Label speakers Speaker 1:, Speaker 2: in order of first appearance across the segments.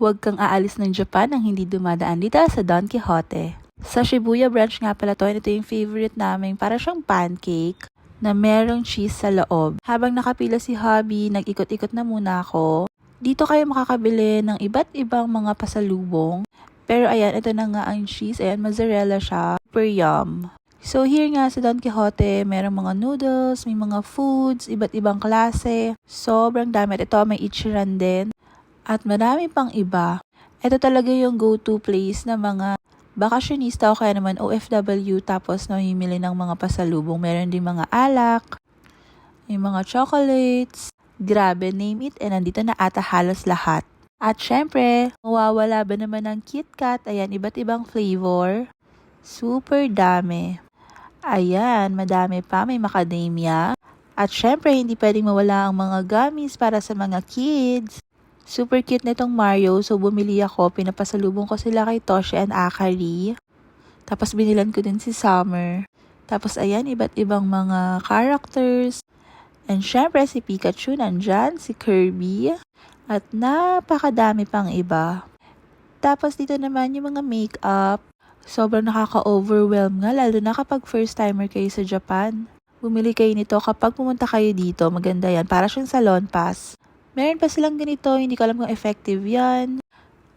Speaker 1: Huwag kang aalis ng Japan nang hindi dumadaan dito sa Don Quixote. Sa Shibuya branch nga pala to, ito yung favorite namin, para siyang pancake na merong cheese sa loob. Habang nakapila si Hubby, nag-ikot-ikot na muna ako. Dito kayo makakabili ng iba't ibang mga pasalubong. Pero ayan, ito na nga ang cheese. Ayan, mozzarella siya. Super yum. So here nga sa Don Quixote, merong mga noodles, may mga foods, iba't ibang klase. Sobrang dami. At ito may ichiran din. At marami pang iba. Ito talaga yung go-to place na mga bakasyonista o kaya naman OFW tapos namimili ng mga pasalubong. Meron din mga alak, may mga chocolates. Grabe, name it. And nandito na ata halos lahat. At syempre, mawawala ba naman ng KitKat? Ayan, iba't ibang flavor. Super dami. Ayan, madami pa. May macadamia. At syempre, hindi pwedeng mawala ang mga gummies para sa mga kids. Super cute nitong Mario, so bumili ako. Pinapasalubong ko sila kay Toshi and Akari. Tapos binilan ko din si Summer. Tapos ayan, iba't ibang mga characters. And syempre, si Pikachu nandyan, si Kirby. At napakadami pang iba. Tapos dito naman yung mga makeup. Sobrang nakaka-overwhelm nga, lalo na kapag first timer kayo sa Japan. Bumili kayo nito kapag pumunta kayo dito, maganda yan. Para siyang salon pass. Meron pa silang ganito, hindi ko alam kung effective yan.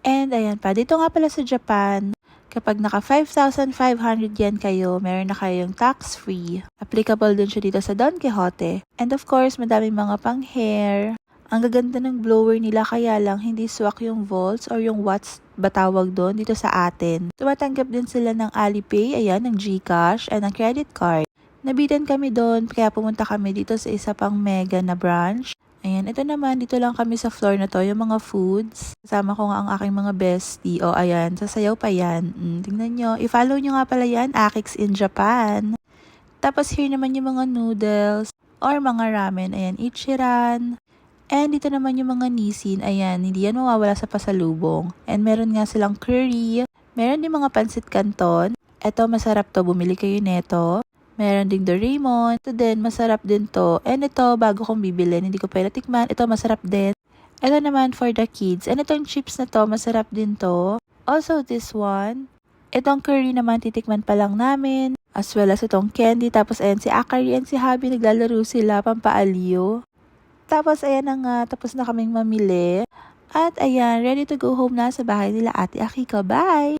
Speaker 1: And ayan pa, dito nga pala sa Japan, kapag naka 5,500 yen kayo, meron na kayong tax-free. Applicable din siya dito sa Don Quixote. And of course, madaming mga pang hair. Ang gaganda ng blower nila kaya lang hindi swak yung volts or yung watts ba tawag doon dito sa atin. Tumatanggap din sila ng Alipay, ayan, ng Gcash, and ng credit card. Nabitan kami doon, kaya pumunta kami dito sa isa pang mega na branch. Ayan, ito naman, dito lang kami sa floor na to, yung mga foods. Kasama ko nga ang aking mga bestie. O, ayan, sasayaw pa yan. Mm, tingnan nyo. I-follow nyo nga pala yan, Akix in Japan. Tapos here naman yung mga noodles or mga ramen. Ayan, Ichiran. And dito naman yung mga nisin. Ayan, hindi yan mawawala sa pasalubong. And meron nga silang curry. Meron din mga pansit canton. Ito, masarap to. Bumili kayo neto. Meron ding Doraemon. Ito din, masarap din to. And ito, bago kong bibilin, hindi ko pa natikman. Ito, masarap din. Ito naman for the kids. And itong chips na to, masarap din to. Also, this one. Itong curry naman, titikman pa lang namin. As well as itong candy. Tapos, ayan, si Akari and si Habi, naglalaro sila, pampaaliw. Tapos, ayan na nga, tapos na kaming mamili. At ayan, ready to go home na sa bahay nila Ate Akiko. Bye!